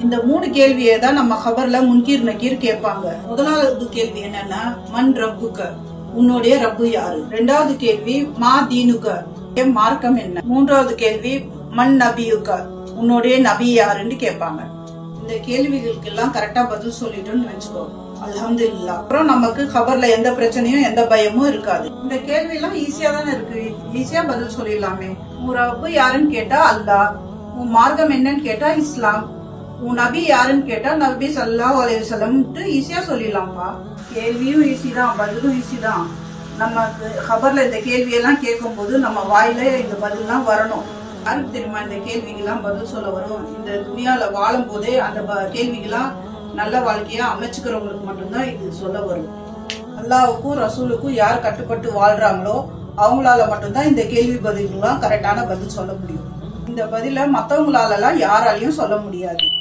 இந்த மூணு கேள்வியை தான் நம்ம கபர்ல முன்கீர் நக்கீர் கேட்பாங்க. முதலாவது கேள்வி என்னன்னா மண் ரப்புக்க. உன்னுடைய ரப்பு யாரு? ரெண்டாவது கேள்வி மா தீனுக்க. என் மார்க்கம் என்ன? மூன்றாவது கேள்வி மண் நபியுக்க. உன்னுடைய நபி யாருன்னு கேட்பாங்க. இந்த கேள்விகளுக்கு எல்லாம் கரெக்டா பதில் சொல்லிட்டோம்னு வச்சுக்கோ. இல்லா அப்புறம் நமக்கு கபர்ல எந்த பிரச்சனையும் எந்த பயமும் இருக்காது. இந்த கேள்வி எல்லாம் ஈஸியா தானே இருக்கு. ஈஸியா பதில் சொல்லிடலாமே. உன் ரப்பு யாருன்னு கேட்டா அல்லாஹ். உன் மார்க்கம் என்னன்னு கேட்டா இஸ்லாம். உன் நபி யாருன்னு கேட்டா நபி சல்லாஹ் சொல்லம்ட்டு ஈஸியா சொல்லிடலாம்ப்பா. கேள்வியும் ஈஸி தான் பதிலும் ஈஸி தான். நமக்கு ஹபர்ல இந்த கேள்வியெல்லாம் கேட்கும்போது நம்ம வாயில இந்த பதில்லாம் வரணும். யாருக்கு தெரியுமா இந்த கேள்விக்கெல்லாம் பதில் சொல்ல வரும்? இந்த துணியால வாழும் போதே அந்த ப- கேள்விக்கெல்லாம் நல்ல வாழ்க்கையா அமைச்சுக்கிறவங்களுக்கு மட்டும்தான் இது சொல்ல வரும். அல்லாவுக்கும் ரசூலுக்கும் யார் கட்டுப்பட்டு வாழ்றாங்களோ அவங்களால மட்டும்தான் இந்த கேள்வி பதில்கள்லாம் கரெக்டான பதில் சொல்ல முடியும். இந்த பதில மற்றவங்களாலலாம் யாராலையும் சொல்ல முடியாது.